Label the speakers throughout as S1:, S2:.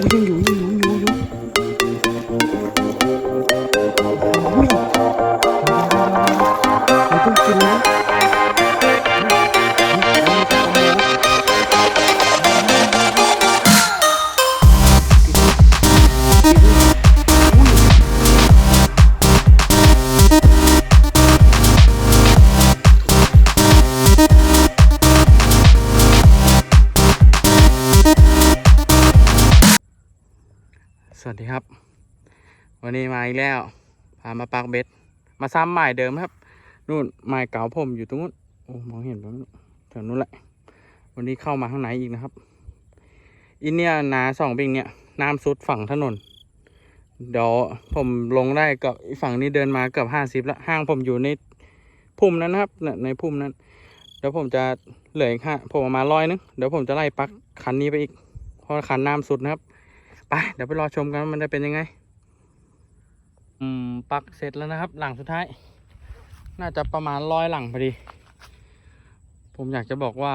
S1: 我有留意。ามาปักเบ็ด มาซ้ำหมายเดิมครับนู่นหมายเก่าผมอยู่ตรงนู้นโอ้มองเห็นผมแถวนู้นแหละ วันนี้เข้ามาข้างในอีกนะครับอินเนี่ยนาสองปิงเนี่ยน้ำซุดฝั่งถนน เดี๋ยวผมลงได้กับฝั่งนี้เดินมาเกือบห้าสิบละห้างผมอยู่ในพุ่มนั้นนะครับในพุ่มนั้น เดี๋ยวผมจะเหลืออีกห้าผมเอามาร้อยนึงเดี๋ยวผมจะไล่ปักคันนี้ไปอีกเพราะคันน้ำสุดนะครับ ไปเดี๋ยวไปรอชมกันว่ามันจะเป็นยังไง อืมปักเสร็จแล้วนะครับ หลังสุดท้าย น่าจะประมาณร้อยหลังพอดี ผมอยากจะบอกว่า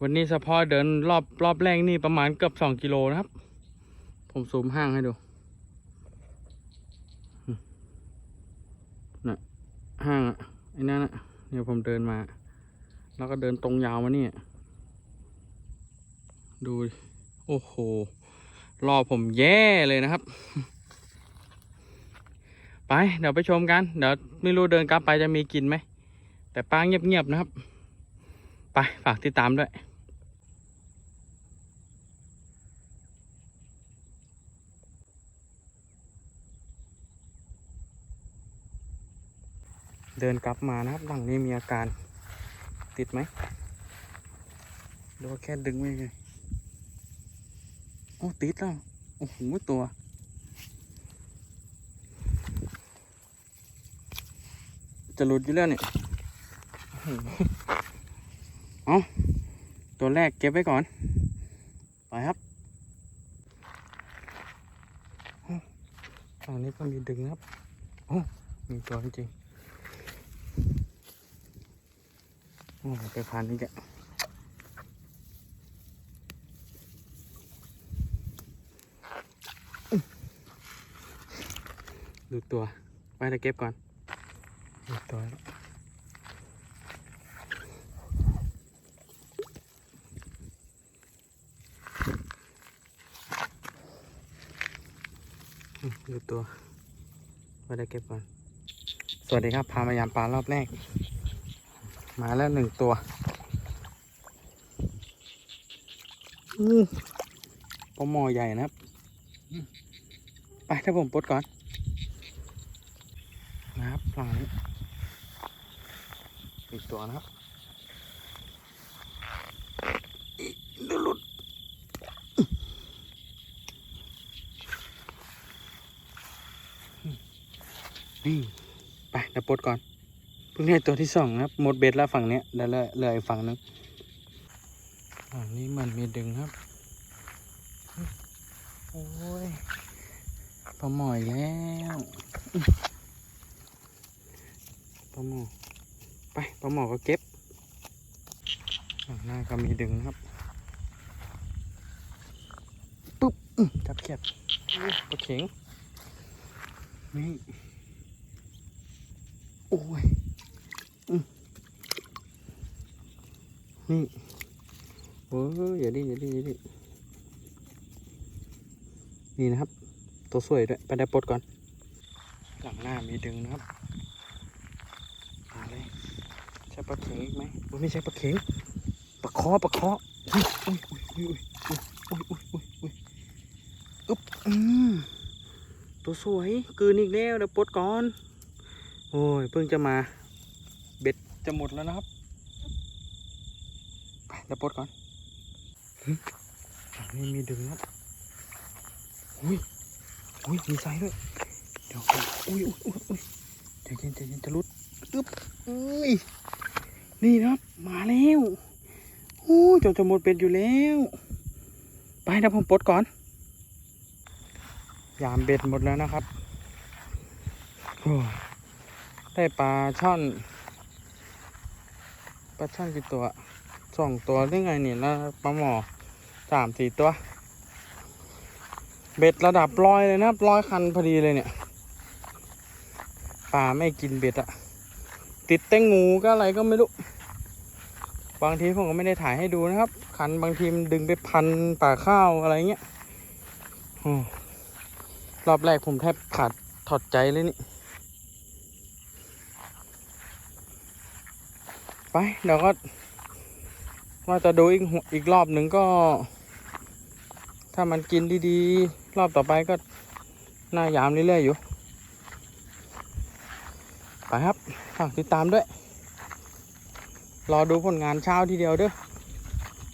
S1: วันนี้เฉพาะเดินรอบรอบแรกนี่ประมาณเกือบสองกิโลนะครับ ผมซูมห้างให้ดูน่ะห้างอะไอ้นั่นอะเดี๋ยวผมเดินมา แล้วก็เดินตรงยาวมานี่อะดู โอ้โห รอผมแย่เลยนะครับ ไปเดี๋ยวไปชมกัน เดี๋ยวไม่รู้เดินกลับไปจะมีกินไหม แต่ป้าเงียบๆนะครับ ไปฝากติดตามด้วยเดินกลับมานะครับหลังนี้มีอาการติดไหมหรือว่าแค่ดึงไม่ไงโอ้ติดแล้ว โอ้โหตัว จะหลุดอยู่แล้วเนี่ยโอ้โหเอาตัวแรกเก็บไว้ก่อน ไปครับโอ้ฝั่งนี้ก็มีดึงครับโอ้มีตัวจริงโอ้ไปพันนี่แกดูตัวไปตะเก็บก่อน ตัวแล้อืมดูตัวไปตะเก็บก่อนสวัสดีครับ พามายามปลารอบแรก มาแล้วหนึ่งตัวอู้ปลาหมอใหญ่นะครับ ไปถ้าผมปลดก่อน นะครับฝั่งนี้ อีกตัวนะครับอีกเดี๋ยวหลุดนี่ไปเดี๋ยวปลดก่อน เพิ่งได้ตัวที่สองนะครับ หมดเบ็ดแล้วฝั่งเนี้ยเดี๋ยวเหลือเลืออีกฝั่งนึงฝั่งนี้มันมีดึงครับ โอ้ยปลาหมอยแล้วปลาหมอ ปปลาหมอก็เก็บข้างหน้าก็มีดึงครับ ปุ๊บจับเขียบอุ๊ยปลาเข็ง นี่ โอ้ยนี่โอ้ยอย่าดิอย่าดิอย่าดินี่นะครับ ตัวสวยด้วยไปได้ปลดก่อน หลังหน้ามีดึงนะครับ มาเลยใช่ ปลาเข็งอีกไหมอุ๊ยไม่ใช่ปลาเข็งปลาคอปลาคออุ้ยอุ้ยอุ้ยอุ้ยอุ้ยอุ้ยอุ้ยอุ้ยอุ๊บอืมตัวสวยกลืนอีกแล้วเดี๋ยวปลดก่อน โอ้ยเพิ่งจะมา เบ็ดจะหมดแล้วนะครับไปเดี๋ยวปลดก่อนหึฝั่งนี้มีดึงครับอุ้ยอุ้ยมีไซส์ด้วยเดี๋ยวก่อนอุ้ยอุ้ยอุ้ยอุ้ยใจเย็นใจเย็นจะหลุดอึ๊บเอ้ย นี่ครับมาแล้วโอ้ยจนจะหมดเป็ดอยู่แล้ว ไปเดี๋ยวผมปลดก่อน ยามเบ็ดหมดแล้วนะครับโอ้ยได้ปลาช่อนปลาช่อนกี่ตัวสองตัวได้ไงเนี่ยแล้วปลาหมอสามสี่ตัว เบ็ดระดับร้อยเลยนะร้อยคันพอดีเลยเนี่ยปลาไม่กินเบ็ดอะติดแตงงูก็อะไรก็ไม่รู้ บางทีผมก็ไม่ได้ถ่ายให้ดูนะครับ คันบางทีมันดึงไปพันป่าข้าวอะไรเงี้ยรอบแรกผมแทบขาดถอดใจเลยนี่ ไปเดี๋ยวก็ว่าจะดูอีกอีกรอบหนึ่งก็ ถ้ามันกินดีๆ รอบต่อไปก็หน้ายามเรื่อยๆอยู่ ไปครับฝากติดตามด้วย รอดูผลงานเช้าทีเดียวเด้อ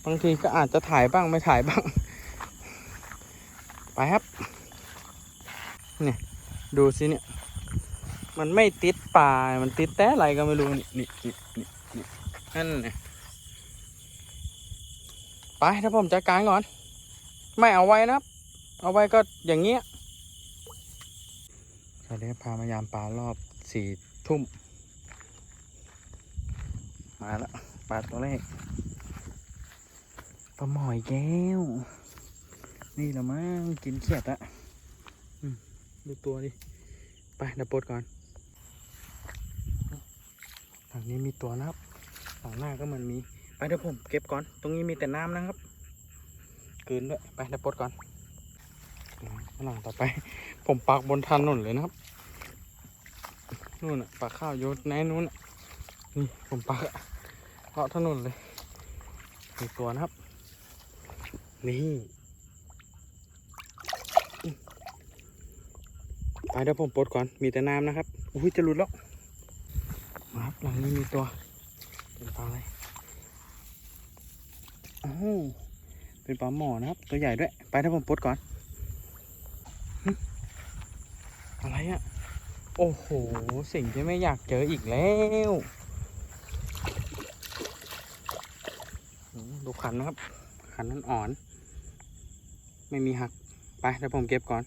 S1: บางทีก็อาจจะถ่ายบ้างไม่ถ่ายบ้าง ไปครับ เนี่ยดูสิเนี่ย มันไม่ติดป่า มันติดแต่อะไรก็ไม่รู้ นี่นี่นี่นี่นี่นั่นเนี่ยไปถ้าผมจัดการก่อน ไม่เอาไว้นะครับ เอาไว้ก็อย่างเงี้ยสวัสดีพามายามปลารอบสี่ทุ่ม มาแล้วปลาตัวแรกปลาหมอยแก้ว นี่ละมั้งกินเขียดอะดูตัวดิ ไปดี๋ยวปดก่อนฝั่งนี้มีตัวนะครับฝั่งหน้าก็มันมี ไปเดี๋ยวผมเก็บก่อน ตรงนี้มีแต่น้ำนะครับกลืนด้วย ไปดี๋ยวปดก่อนหลังต่อไป ผมปักบนถนนเลยนะครับ นู่นอะปักข้าวโยนในนู้นอะนี่ผมปักอะ เลาะถนนเลยมีตัวนะครับ นี่ไปเดี๋ยวผมปลดก่อน มีแต่น้ำนะครับอุ้ยจะหลุดแล้ว มาครับ หลังนี้มีตัว เป็นปลาอะไรโอ้โหเป็นปลาหมอนะครับ ตัวใหญ่ด้วย ไปเดี๋ยวผมปลดก่อน อะไรอะโอ้โห สิ่งที่ไม่อยากเจออีกแล้วโอ้โห ดูขันนะครับขันนั้นอ่อน ไม่มีหัก ไปเดี๋ยวผมเก็บก่อน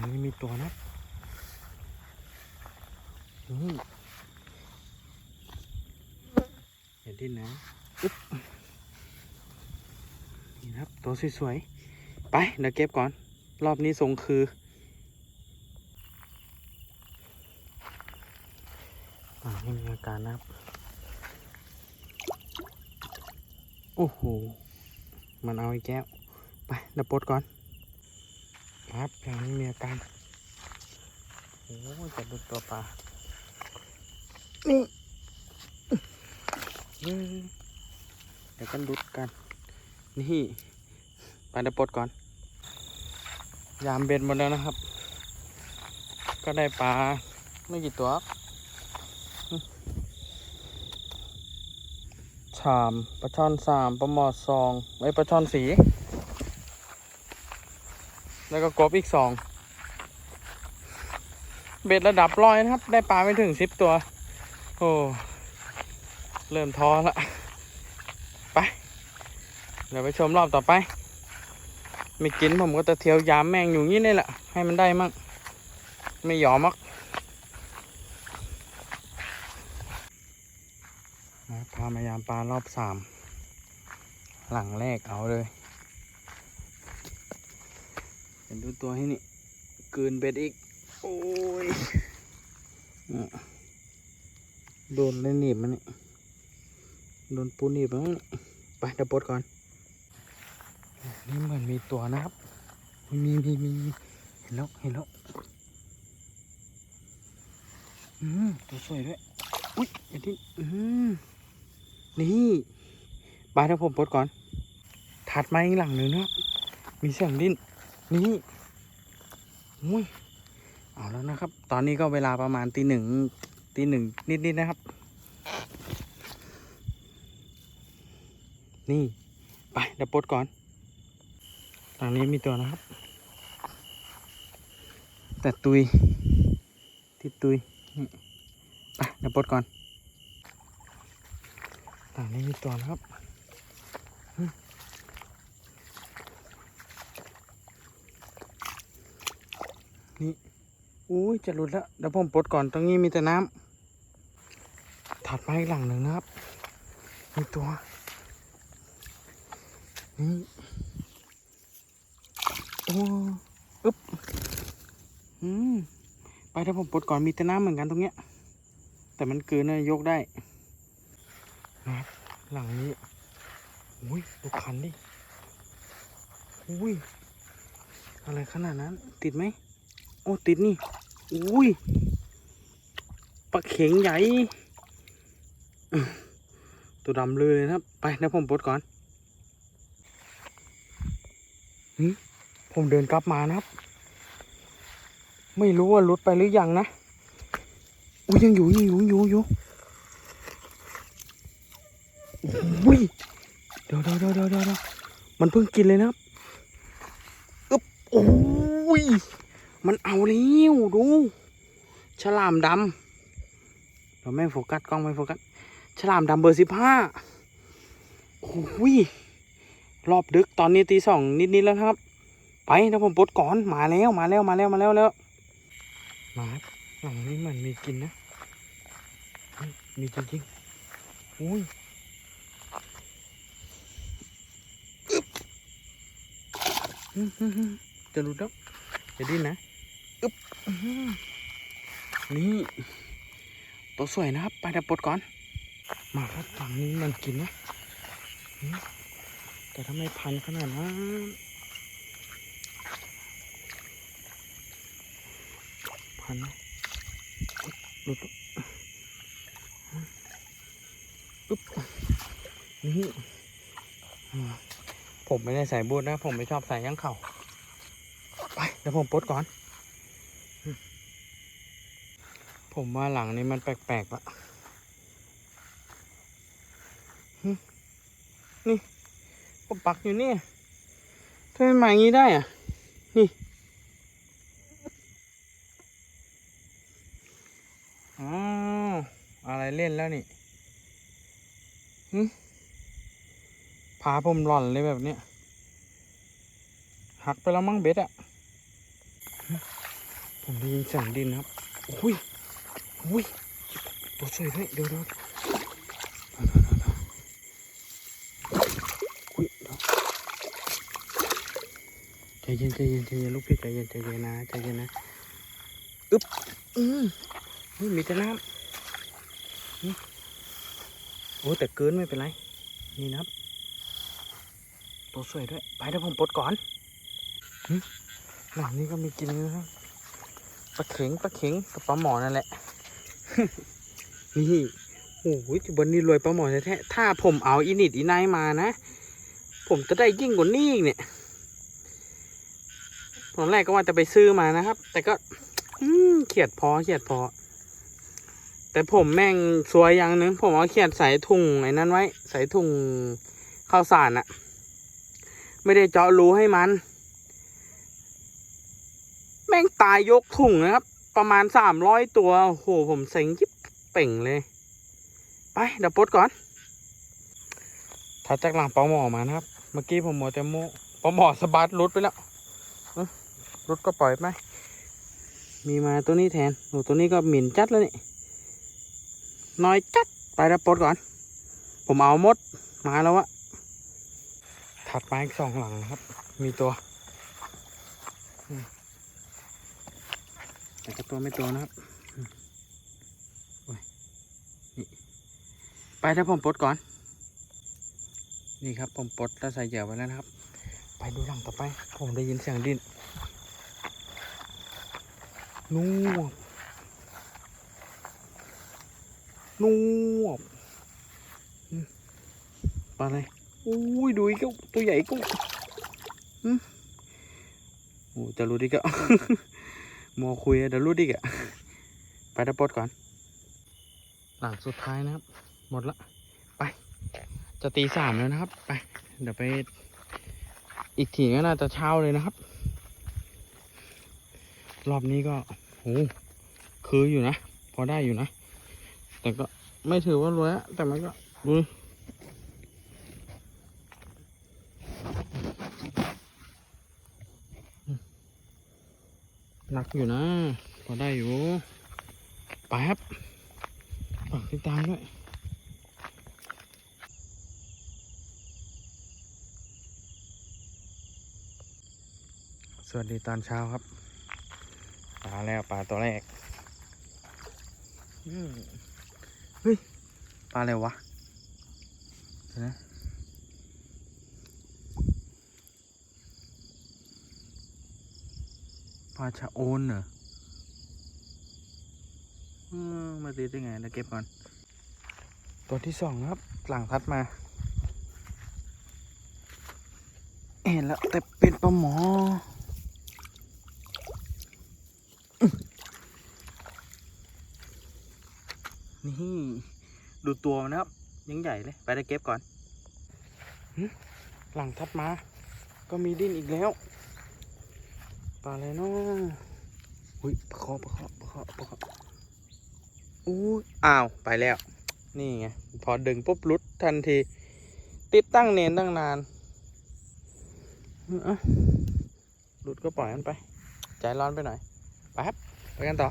S1: อันนี้มีตัวนะนี่เห็นที่ไหนอึ๊บนี่ครับ ตัวสวยๆ ไปเดี๋ยวเก็บก่อน รอบนี้ทรงคืออ่าไม่มีอาการนะครับ โอ้โห มันเอาไอีกแก้ว ไปดี๋ยวปดก่อน ครับอยังไม่มีอาการโอ้จะดูตัวปลา นี่เดี๋ยวกันดุดกัน นี่ไปดี๋ยวปดก่อน ยามเบ็ดหมดแล้วนะครับ ก็ได้ปลาไม่กี่ตัว ชามปลาช่อนสามปลาหมอดสองไอ้ปลาช่อนสี แล้วก็กบอีกสองเบ็ดระดับร้อยนะครับ ได้ปลาไม่ถึงสิบตัว โอ้เริ่มท้อละไป เดี๋ยวไปชมรอบต่อไป ไม่กินผมก็จะเที่ยวยามแมงอยู่งี้นี่แหละ ให้มันได้มั่งไม่ยอมมัก นะพามายาม ปลารอบสาม หลังแรกเอาเลยเห็นดูตัวให้นี่กลืนเบ็ดอีก โอ้ยโดนเลยหนีบมันนี่โดนปูหนีบมันไปดี๋ยวปดก่อน นี่เหมือนมีตัวนะครับมีมีมีมีเห็นแล้วเห็นแล้วอืมตัวสวยด้วย อุ้ยอย่าทิ้งอืม นี่บายถ้าผมปลดก่อน ถัดมาอีกหลังหนึ่งนะมีเสียงดิ้น นี่อุ้ยเอาแล้วนะครับ ตอนนี้ก็เวลาประมาณตีหนึ่งตีหนึ่งนิดๆนะครับ นี่ ไปเดี๋ยวปลดก่อน หลังนี้มีตัวนะครับ แต่ตุยที่ตุยไปเดี๋ยวปลดก่อน่านี้มีตัวนะครับนี่อุ้ยจะหลุดแล้วเดี๋ยวผมปลดก่อนตรงนี้มีแต่น้ำถัดมาอีกหลังหนึ่งนะครับ มีตัว นี่โโอ้อึ๊บอืมไปถ้าผมปลดก่อนมีแต่น้ำเหมือนกันตรงเนี้ย แต่มันเกินนะยกได้ นะครับ หลังนี้อุ้ยดูคันดิอุ้ยอะไรขนาดนั้น ติดไหมโอ้ติดนี่อุ้ยปลาเข็งใหญ่ ตัวดำเลยเลยนะครับ ไปเดี๋ยวผมปลดก่อนผมเดินกลับมานะครับ ไม่รู้ว่าหลุดไปหรือยังนะอุ้ยยังอยู่ยังอยู่อยู่อยู่ อุ้ยเดี๋ยวเดี๋ยวเดี๋ยวเดี๋ยวเดี๋ยวมันเพิ่งกินเลยนะอึ๊บโอ้ยมันเอาแล้วดูฉลามดำเราไม่โฟกัสกล้องไม่โฟกัสฉลามดำเบอร์สิบห้าโอ้ยรอบดึกตอนนี้ตีสองนิดๆแล้วครับ ไปนะผมปลดก่อนมาแล้วมาแล้วมาแล้วมาแล้วแล้วมาหลังนี้มันมีกินนะ มีจริงๆอุ้ยอึ๊บอื้อหือหือ จะหลุดแล้วจะดิ้นนะอึ๊บนี่ตัวสวยนะครับ ไปดับปดก่อน มาครับฝั่งนี้มันกินนะแต่ทำไมพันขนาดนั้นพันนะหลุดอึ๊บนี่อืม ผมไม่ได้ใส่บูทนะ ผมไม่ชอบใส่ยังเข่าไปเดี๋ยวผมปลดก่อน ผมว่าหลังนี้มันแปลกๆละนี่ผมปักอยู่เนี่ยทำไมมาอย่างนี้ได้อะ นี่อ๋ออะไรเล่นแล้วนี่หึ พาผมหล่อนเลยแบบเนี้ยหักไปแล้วมั้งเบ็ดอะผมได้ยินเสียงดินครับอุ้ยอุ้ยตัวสวยด้วยเดี๋ยวเดี๋ยวเดี๋ยวใจเย็นใจเย็นใจเย็นลูกพี่ใจเย็นใจเย็นนะใจเย็นนะอึ๊บอืมนี่มีแต่น้ำนี่โอ้แต่เกินไม่เป็นไร นี่นะครับ ตัวสวยด้วย ไปเดี๋ยวผมปลดก่อนหึหลังนี้ก็มีกินนะครับปลาเข็งปลาเข็งกับปลาหมอนั่นแหละ นี่โอ้โหจุบันนี้รวยปลาหมอแท้ๆถ้าผมเอาอินิดอีไนายมานะ ผมจะได้ยิ่งกว่านี้อีกเนี่ยตอนแรกก็ว่าจะไปซื้อมานะครับ แต่ก็อืมเขียดพอเขียดพอ แต่ผมแม่งสวยอย่างหนึง ผมเอาเขียดใส่ถุงไอ้นั้นไว้ ใส่ถุงข้าวสารอะ ไม่ได้เจาะรูให้มัน แม่งตายยกถุงนะครับ ประมาณสามร้อยตัวโอ้โหผมเซ็งยิบเป่งเลย ไปเดี๋ยวปลดก่อนถัดจากหลังปลาหมอมานะครับ เมื่อกี้ผมหมัวแต่โมปลาหมอสบัดรุดไปแล้วรุดก็ปล่อยไปมีมาตัวนี้แทนโอ้ตัวนี้ก็หมิ่นจัดแล้วนี่น้อยจัดไปเดี๋ยวปลดก่อน ผมเอาหมดมาแล้วอะ ถัดมาอีกสองหลังนะครับ มีตัวแต่ก็ตัวไม่ตัวนะครับไปถ้าผมปลดก่อน นี่ครับผมปลดแล้วใส่เหยื่อไว้แล้วนะครับ ไปดูหลังต่อไป ผมได้ยินเสียงดินนูบนูบอืมปลา อุ้ยดูอีกตัวใหญ่ก็อืมโอ้จะรู้ดิก็มัวคุยอะเดี๋ยวรู้ดิกะไปดับปดก่อน หลังสุดท้ายนะครับ หมดละ ไป จะตีสามแล้วนะครับ ไป เดี๋ยวไป อีกทีก็น่าจะเช้าเลยนะครับ รอบนี้ก็โหคืออยู่นะ พอได้อยู่นะ แต่ก็ไม่ถือว่ารวยอะแต่มันก็ดู หนักอยู่นะพอได้อยู่ไปครับฝากติดตามด้วยสวัสดีตอนเช้าครับปลาแล้วปลาตัวแรกเฮ้ยปลาอะไรวะนะปลาชะโอนเหรออืมมาตีได้ไงนะเก็บก่อน ตัวที่สองครับ หลังทัดมา เห็นแล้ว แต่เป็นปลาหมอ นี่ ดูตัวมันนะครับ ยังใหญ่เลย ไปได้เก็บก่อนหึหลังทัดมา ก็มีดิ้นอีกแล้ว ปลาอะไรเนาะอุ้ยประคอประคอประคอประคออู้ยอ้าวไปแล้ว นี่ไงพอดึงปุ๊บลุดทันที ติดตั้งเนนตั้งนานเอ้าหลุดก็ปล่อยมันไปใจร้อนไปหน่อยไปครับไปกันต่อ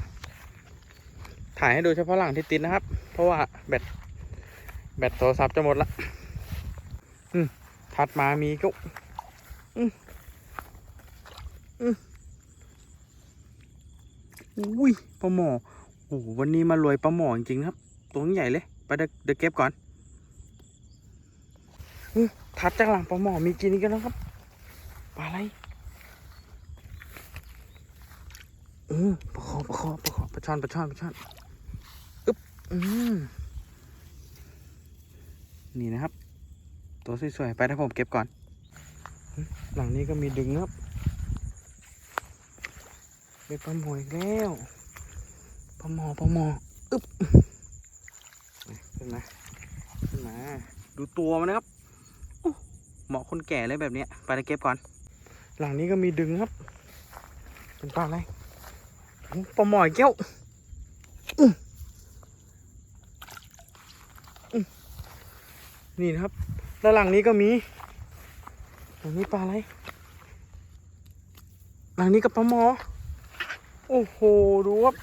S1: ถ่ายให้ดูเฉพาะหลังที่ติดนะครับ เพราะว่าแบตแบตโทรศัพท์จะหมดละอืมถัดมามีก็อืมอืม อุ้ยปลาหมอโอ้วันนี้มารวยปลาหมอจริงๆครับ ตัวใหญ่เลย ไปเดี๋ยวเก็บก่อนอืมถัดจากหลังปลาหมอมีกินอีกันแล้วครับปลาอะไรอืมปลาคอปลาคอปลาคอปลาช่อนปลาช่อนปลาช่อนอึ๊บอืมนี่นะครับ ตัวสวยๆไปถ้าผมเก็บก่อน หลังนี้ก็มีดึงครับ เป็นปลาหมออีกแล้วปลาหมอปลาหมออึ๊บขึ้นมาขึ้นมาดูตัวมันนะครับเหมาะคนแก่เลยแบบเนี้ยไปเก็บก่อน หลังนี้ก็มีดึงครับ เป็นปลาอะไรปลาหมออีกแก้วนี่นะครับด้านหลังนี้ก็มี หลังนี้ปลาอะไร หลังนี้กับปลาหมอ โอ้โห ดูครับ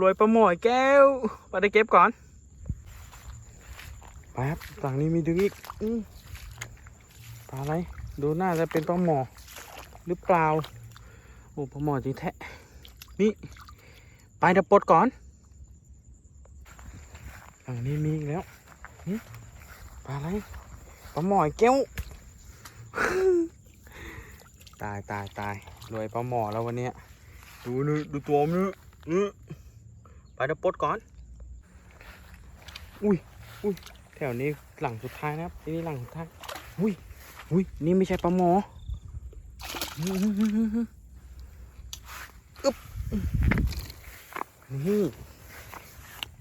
S1: รวยปลาหมออีกแก้วไปได้เก็บก่อนไปครับหลังนี้มีดึงอีกอปลาอะไร ดูน่าจะเป็นปลาหมอ หรือเปล่า โอ้ปลาหมอจริงแท้ นี่ไปเดี๋ยวปลดก่อน หลังนี้มีอีกแล้วปลาอะไร ปลาหมอยแก้ว ตายตายตายรวยปลาหมอแล้ววันเนี้ย ดูนี่ดูตัวมันนี่ไปดี๋ยวปดก่อน อุ้ยอุ้ยแถวนี้หลังสุดท้ายนะครับที่นี่หลังสุดท้ายอุ้ยอุ้ยนี่ไม่ใช่ปลาหมออือฮือฮือฮืออึ๊บนี่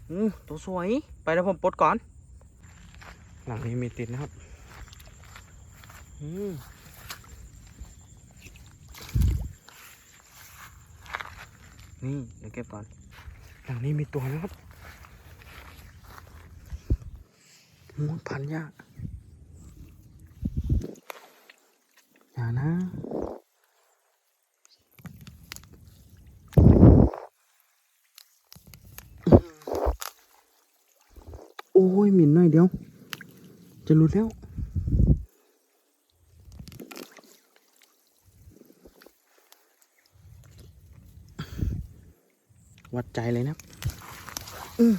S1: อืมตัวสวย ไปเดี๋ยวผมปลดก่อน หลังนี้มีติดนะครับ อืม นี่เดี๋ยวเก็บก่อนหลังนี้มีตัวนะครับโอ้ยพันยากอย่านะโอ้ยหมิ่นหน่อยเดียว จะหลุดแล้ว วัดใจเลยนะอืม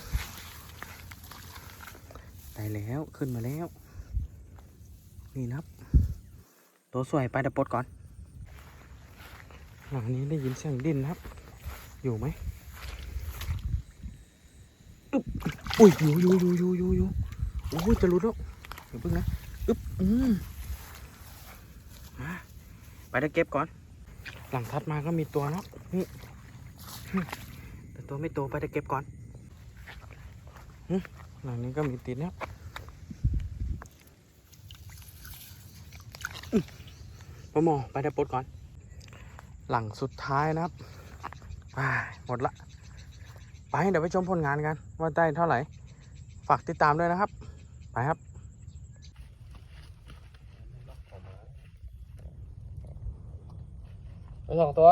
S1: ได้แล้วขึ้นมาแล้ว นี่นะครับ ตัวสวยไปเดับปลดก่อน หลังนี้ได้ยินเสียงดินนะครับ อยู่ไหมอึ๊บอุ้ยอยู่อยู่อยู่อยู่อยู่อยู่โอ้ยจะหลุดแล้วเดี๋ยวเพิ่งนะอึ๊บอืมมาไปได้เก็บก่อน หลังทัดมาก็มีตัวเนาะนี่หึแตัวไม่โตไปได้เก็บก่อนหลังนี้ก็มีติดเนี่ยอื้อปลาหมอไปได้ปลดก่อน หลังสุดท้ายนะครับหมดละ ไปเดี๋ยวไปชมผลงานกัน ว่าได้เท่าไหร่ ฝากติดตามด้วยนะครับ ไปครับ
S2: สองตัว